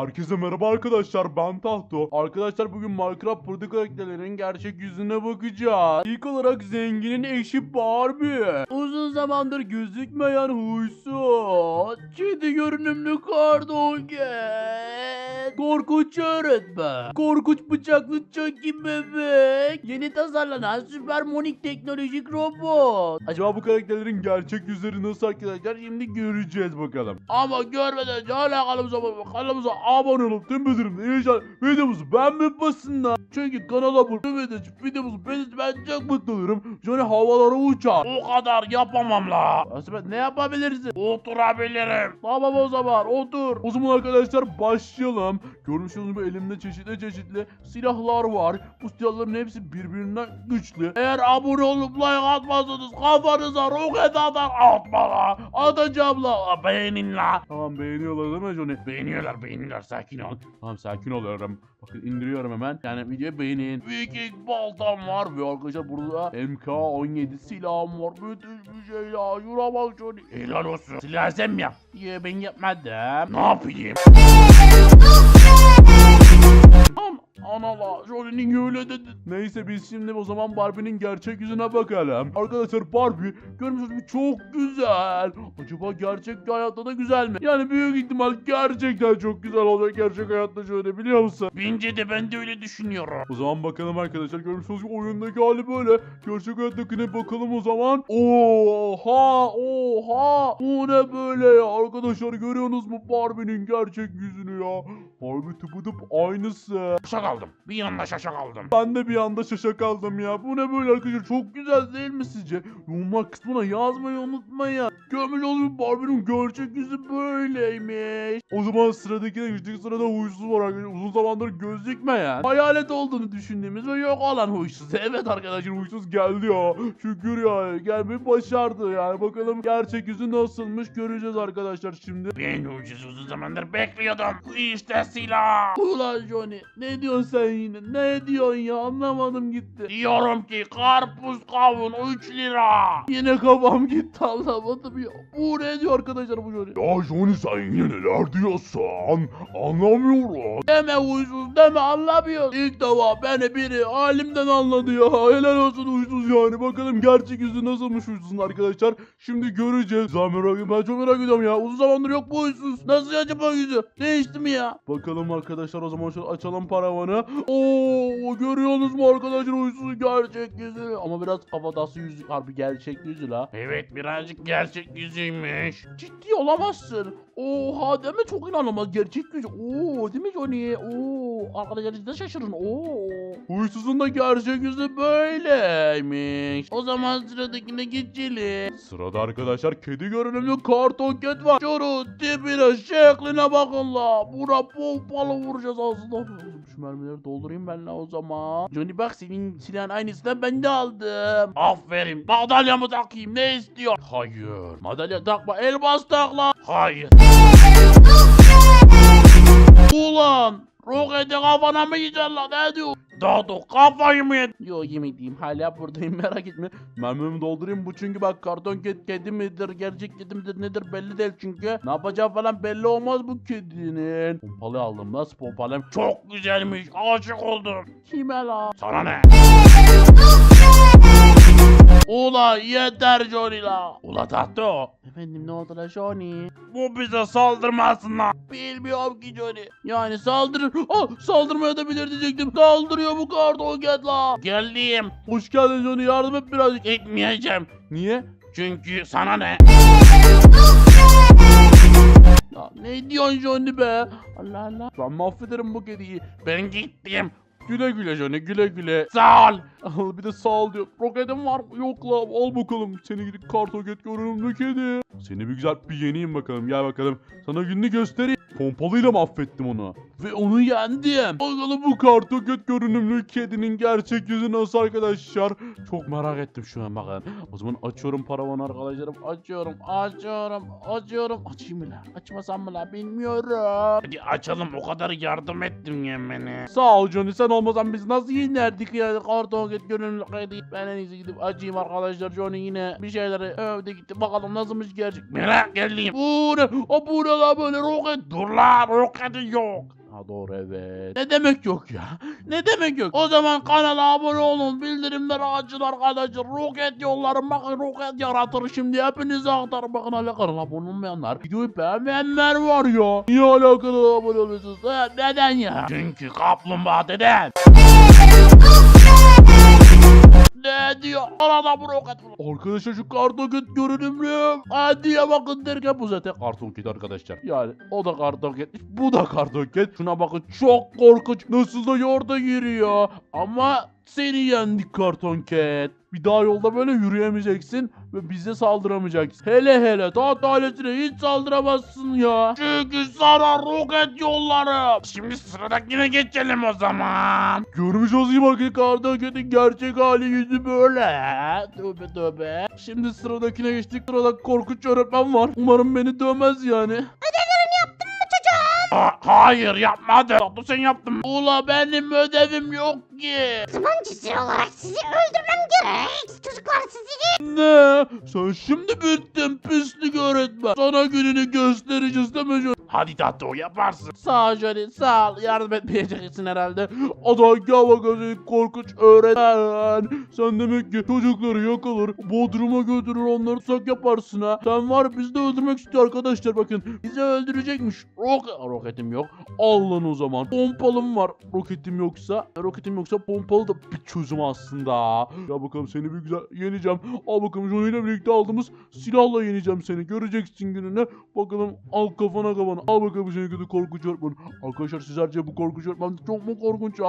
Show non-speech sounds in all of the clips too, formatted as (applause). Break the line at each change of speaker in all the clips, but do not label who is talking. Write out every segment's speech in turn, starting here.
Herkese merhaba arkadaşlar ben Tahto. Arkadaşlar bugün Minecraft burada karakterlerin gerçek yüzüne bakacağız. İlk olarak zenginin eşi Barbie. Uzun zamandır gözükmeyen huysuz. Kedi görünümlü kardoket. Korkunç öğretmen. Korkunç bıçaklı Chucky bebek. Yeni tasarlanan süper monik teknolojik robot. Acaba bu karakterlerin gerçek yüzleri nasıl arkadaşlar şimdi göreceğiz bakalım. Ama görmeden hala kanalımıza kanalımıza abone olup tüm bildirimleri inşallah videomuzu beğenmeyi basınlar. Çünkü kanala abone olmayı videomuzu beğenirse ben çok mutlu olurum. Şöyle havalara uçar. O kadar yapamam la. Aslında ne yapabilirsin? Oturabilirim. Tamam o zaman otur. O zaman arkadaşlar başlayalım. Görmüş olduğunuz gibi elimde çeşitli çeşitli silahlar var. Bu silahların hepsi birbirinden güçlü. Eğer abone olup like atmazsanız kafanıza roket atar atma la. Atacağım la. Beğenin la. Tamam beğeniyorlar değil mi Johnny? Beğeniyorlar beğeniyorlar sakin ol. Tamam sakin oluyorum. Bakın indiriyorum hemen. Yani videoyu beğenin. Viking baltam var ve arkadaşlar burada MK17 silahım var. Müthiş bir şey ya. Şuna bak Johnny. Helal olsun. Silah sen mi yap? Ben yapmadım. Ne yapayım? (laughs) Johnny'nin öyle dedi. Neyse biz şimdi o zaman Barbie'nin gerçek yüzüne bakalım. Arkadaşlar Barbie görmüş olduğunuz gibi çok güzel. Acaba gerçek hayatta da güzel mi? Yani büyük ihtimal gerçekten çok güzel olacak gerçek hayatta şöyle biliyor musun?
Bence de ben de öyle düşünüyorum.
O zaman bakalım arkadaşlar görmüş olduğunuz gibi oyundaki hali böyle. Gerçek hayattakine bakalım o zaman. Oha oha. O ne böyle ya arkadaşlar görüyorsunuz mu Barbie'nin gerçek yüzünü ya. Harbi tıpıtıp aynısı.
Şaşa kaldım. Bir anda şaşa kaldım.
Ben de bir anda şaşa kaldım ya. Bu ne böyle arkadaşlar? Çok güzel değil mi sizce? Yorumlar kısmına yazmayı unutmayın. Görmüş olduğunuz Barbie'nin gerçek yüzü böyleymiş. O zaman sıradaki geçtik sırada huysuz var arkadaşlar. Uzun zamandır gözükmeyen. Hayalet olduğunu düşündüğümüz ve yok olan huysuz. (laughs) Evet arkadaşlar huysuz geldi ya. Şükür ya. Gelmeyi başardı yani. Bakalım gerçek yüzü nasılmış göreceğiz arkadaşlar şimdi.
Ben ucuz uzun zamandır bekliyordum. İşte silah.
Ulan Johnny ne diyorsun sen yine? Ne diyorsun ya anlamadım gitti.
Diyorum ki karpuz kavun 3 lira.
Yine kafam gitti anlamadım ya. Bu ne diyor arkadaşlar bu Johnny?
Ya Johnny sen yine neler diyorsun? Anlamıyorum.
Deme huysuz deme anlamıyor. İlk defa beni biri halimden anladı ya. Helal olsun huysuz yani. Bakalım gerçek yüzü nasılmış huysuzun arkadaşlar. Şimdi göreceğiz. Ediyorum. Ben çok merak ediyorum ya. Uzun zamandır yok bu huysuz. Nasıl acaba yüzü? Değişti mi ya? Bakalım arkadaşlar o zaman şöyle açalım paravanı. Oo görüyorsunuz mu arkadaşlar huysuzun gerçek yüzü. Ama biraz kafatası yüzü. Harbi gerçek yüzü la.
Evet birazcık gerçek yüzüymüş.
Ciddi olamazsın. Oha deme çok inanılmaz gerçek yüz. Oo değil mi Johnny? Oo arkadaşlar siz şaşırın. Oo. Huysuzun da gerçek yüzü böyleymiş. O zaman sıradakine geçelim. Sırada arkadaşlar kedi görünümlü kartonket var. Şunun tipine şekline bakın la. Buna pompalı vuracağız aslında. Şu mermileri doldurayım ben la o zaman. Johnny bak senin silahın aynısından ben de aldım.
Aferin. Madalyamı takayım ne istiyor?
Hayır. Madalya takma elmas tak la.
Hayır.
Ulan roketi kafana mı yiyeceksin lan ne diyor?
Dodo kafayı mı yedin?
Yo yemediğim hala buradayım (laughs) merak etme. Mermimi doldurayım bu çünkü bak karton kedi, kedi midir gerçek kedi midir nedir belli değil çünkü. Ne yapacağı falan belli olmaz bu kedinin. Pompalı aldım nasıl pompalım?
Çok güzelmiş. Aşık oldum.
Kime la?
Sana ne?
Ula yeter Johnny la.
Ula Tahto.
Efendim ne oldu la Johnny?
Bu bize saldırmasın lan.
Bilmiyorum ki Johnny. Yani saldırır. Oh saldırmaya da bilir diyecektim. Saldırıyor bu karton ket la.
Geldim.
Hoş geldin Johnny yardım et birazcık.
Etmeyeceğim.
Niye?
Çünkü sana ne?
Ya ne diyorsun Johnny be? Allah Allah. Ben mahvederim bu kediyi.
Ben gittim.
Güle güle Johnny güle güle.
Sağ.
Al bir de sağ diyor. Roketim var mı? Yok la al bakalım. Seni gidip kartoket görünümlü kedi. Seni bir güzel bir yeneyim bakalım. Gel bakalım. Sana gününü göstereyim. Pompalıyla mahvettim onu. Ve onu yendim. Bakalım bu kartoket görünümlü kedinin gerçek yüzü nasıl arkadaşlar. Çok merak ettim şu an bakın. O zaman açıyorum paravanı arkadaşlarım. Açıyorum, açıyorum, açıyorum. Açayım mı la? Açmasam mı la? Bilmiyorum.
Hadi açalım o kadar yardım ettim yemene.
Sağ ol Johnny sen olmasan biz nasıl yenerdik ya karton git gönüllü kaydı ben en iyisi gidip açayım arkadaşlar Johnny yine bir şeyleri övdü gitti bakalım nasılmış gerçek
Merak geldim.
bu ne o bu ne la böyle roket
Dur La roketi yok.
Ha doğru evet. Ne demek yok ya? Ne demek yok? O zaman kanala abone olun. Bildirimleri açın arkadaşlar. Roket yollarım bakın roket yaratır şimdi. Hepinize aktarım bakın hala kanala abone olmayanlar. Videoyu beğenmeyenler var ya. Niye hala kanala abone olmuyorsunuz? Ha, neden ya?
Çünkü kaplumbağa dedem.
Bu roket. Arkadaşlar şu kartoket görünümlü. Hadi ya bakın derken bu zaten kartoket arkadaşlar. Yani o da kartoket. Bu da kartoket. Şuna bakın çok korkunç. Nasıl da yorda giriyor. Ama seni yendik kartonket. Bir daha yolda böyle yürüyemeyeceksin ve bize saldıramayacaksın. Hele hele taht ailesine hiç saldıramazsın ya. Çünkü sana roket yollarım.
Şimdi sıradakine geçelim o zaman.
Görmüş olayım bakın kartoketin gerçek hali yüzü böyle. Tövbe tövbe. Şimdi sıradakine geçtik. Sırada korkunç öğretmen var. Umarım beni dövmez yani.
Ha- hayır yapmadım. Tatlı sen yaptın.
Ula benim ödevim yok ki.
Zaman cüce olarak sizi öldürmem gerek. Çocuklar sizi
Ne? Sen şimdi bittin pislik öğretmen. Sana gününü göstereceğiz değil mi?
Hadi Tato yaparsın.
Sağ ol Johnny sağ ol. Yardım etmeyeceksin herhalde. Ada gel bakalım korkunç öğretmen. Sen demek ki çocukları yakalar, bodruma götürür onları sak yaparsın ha. Sen var bizi de öldürmek istiyor arkadaşlar bakın. Bizi öldürecekmiş. Rok roketim yok. Al lan o zaman. Pompalım var. Roketim yoksa, roketim yoksa pompalı da bir çözüm aslında. Ya bakalım seni bir güzel yeneceğim. Al bakalım Johnny ile birlikte aldığımız silahla yeneceğim seni. Göreceksin gününü. Bakalım al kafana kafana. Al bakalım seni kötü korkunç öğretmen. Arkadaşlar sizlerce bu korkunç öğretmen çok mu korkunç ya?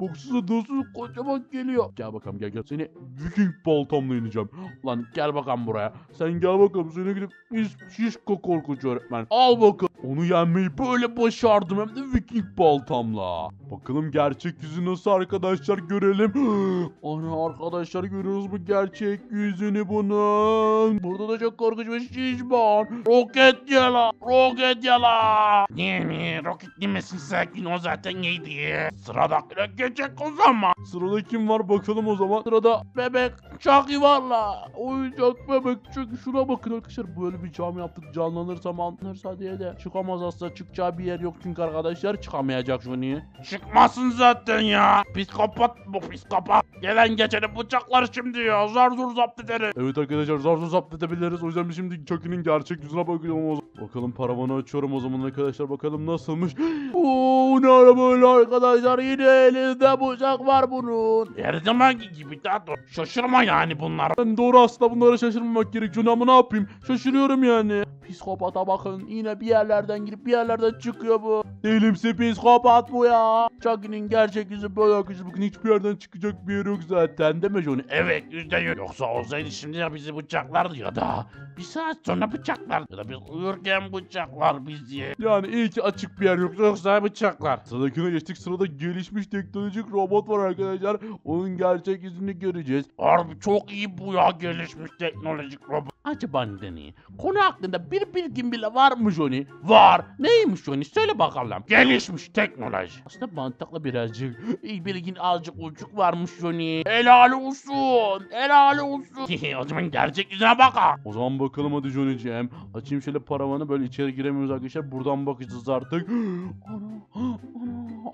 Baksana nasıl kocaman geliyor. Gel bakalım gel gel. Seni Viking baltamla yeneceğim. Lan gel bakalım buraya. Sen gel bakalım seni gidip şiş, şişko korkunç öğretmen. Al bakalım. Onu yenmeyi böyle başardım hem de Viking baltamla. Bakalım gerçek yüzü nasıl arkadaşlar görelim. (gasps) Ana arkadaşlar görüyoruz mu gerçek yüzünü bunun. Burada da çok korkunç bir şişman. Roket yala. Roket yala.
Niye mi? Roketli misin sakin o zaten iyiydi. Sıradakine geçecek o zaman.
Sırada kim var bakalım o zaman. Sırada bebek Chucky var la. Oyuncak bebek çünkü şuna bakın arkadaşlar. Böyle bir cam yaptık canlanırsa manlanırsa diye de. Çıkamaz aslında çıkacağı bir yer yok çünkü arkadaşlar çıkamayacak Johnny.
Çıkmasın zaten ya. Psikopat bu psikopat. Gelen geçeni bıçaklar şimdi ya. Zar zor zapt ederiz.
Evet arkadaşlar zar zor zapt edebiliriz. O yüzden biz şimdi Chucky'nin gerçek yüzüne bakıyorum o zaman. Bakalım paravanı açıyorum o zaman arkadaşlar. Bakalım nasılmış. (gasps) Oo ne ara böyle arkadaşlar. Yine elinde bıçak var bunun.
Her zamanki gibi Tato. Şaşırma yani bunlar.
Ben doğru aslında bunlara şaşırmamak gerekiyor ama ne yapayım? Şaşırıyorum yani. Psikopata bakın yine bir yerlerden girip bir yerlerden çıkıyor bu. Değilimse psikopat bu ya. Chucky'nin gerçek yüzü böyle arkadaşlar. Bakın hiçbir yerden çıkacak bir yer yok zaten değil mi Johnny?
Evet yüzde yüz. Yoksa olsaydı şimdi ya bizi bıçaklardı ya da bir saat sonra bıçaklar ya da biz uyurken bıçaklar bizi.
Yani iyi ki açık bir yer yok.
Yoksa bıçaklar.
Sıradakine geçtik. Sırada gelişmiş teknolojik robot var arkadaşlar. Onun gerçek yüzünü göreceğiz.
Harbi çok iyi bu ya gelişmiş teknolojik robot.
Acaba neden iyi? Konu hakkında bir bilgin bile var mı Johnny? Var. Neymiş Johnny? Söyle bakalım.
Gelişmiş teknoloji.
Aslında mantıklı birazcık. İyi bilgin azıcık uçuk varmış Johnny. Helal olsun. Helal olsun. (laughs)
o zaman gerçek yüzüne bakalım.
O zaman bakalım hadi Johnny'ciğim. Açayım şöyle paravanı böyle içeri giremiyoruz arkadaşlar. Buradan bakacağız artık. (gasps) Ana, ana.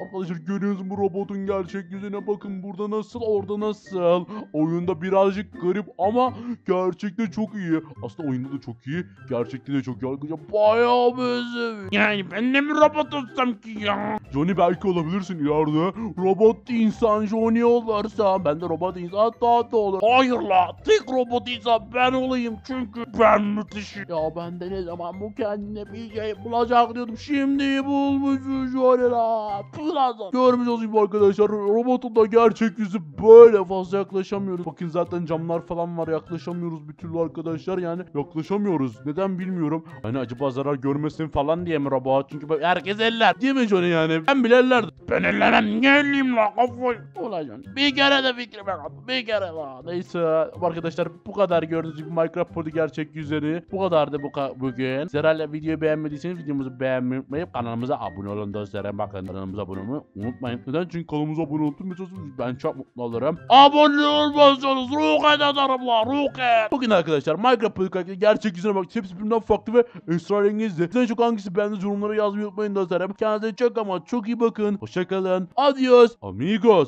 Arkadaşlar görüyorsunuz bu robotun gerçek yüzüne bakın. Burada nasıl orada nasıl. Oyunda birazcık garip ama gerçekte çok iyi. Aslında oyunda da çok iyi. Gerçekte de çok iyi arkadaşlar. Bayağı benziyor.
Yani ben de mi robot olsam ki ya?
Johnny belki olabilirsin ileride. Robot insan Johnny olursa ben de robot insan Tato olur.
Hayır la tek robot insan ben olayım çünkü ben müthişim.
Ya ben de ne zaman bu kendine bir şey bulacak diyordum. Şimdi bulmuşum Johnny la. Plaza. Görmüş olayım arkadaşlar. Robotun da gerçek yüzü böyle fazla yaklaşamıyoruz. Bakın zaten camlar falan var yaklaşamıyoruz bir türlü arkadaşlar. Yani yaklaşamıyoruz. Neden bilmiyorum. Hani acaba zarar görmesin falan diye mi robot? Çünkü bak herkes eller. Değil mi Johnny yani? Ben bile ellerdim.
Ben ellemem elleyim la kafayı.
Ulan bir kere de fikrime kaldı. Bir kere daha. Neyse arkadaşlar bu kadar gördüğünüz gibi Minecraft Podi gerçek yüzleri. Bu kadardı bu ka- bugün. Sizler videoyu beğenmediyseniz videomuzu beğenmeyi unutmayıp kanalımıza abone olun dostlarım. Bakın kanalımıza abone olmayı
unutmayın.
Neden? Çünkü kanalımıza abone musunuz? Ben çok mutlu olurum.
Abone olmazsanız roket atarım la roket.
Bugün arkadaşlar Minecraft Podcast gerçek yüzüne bak. Hepsi birbirinden farklı ve esrarengizdi. Size çok hangisi beğendiniz yorumlara yazmayı unutmayın dostlarım. Kendinize çok ama çok iyi bakın. Hoşçakalın. Adios. Amigos.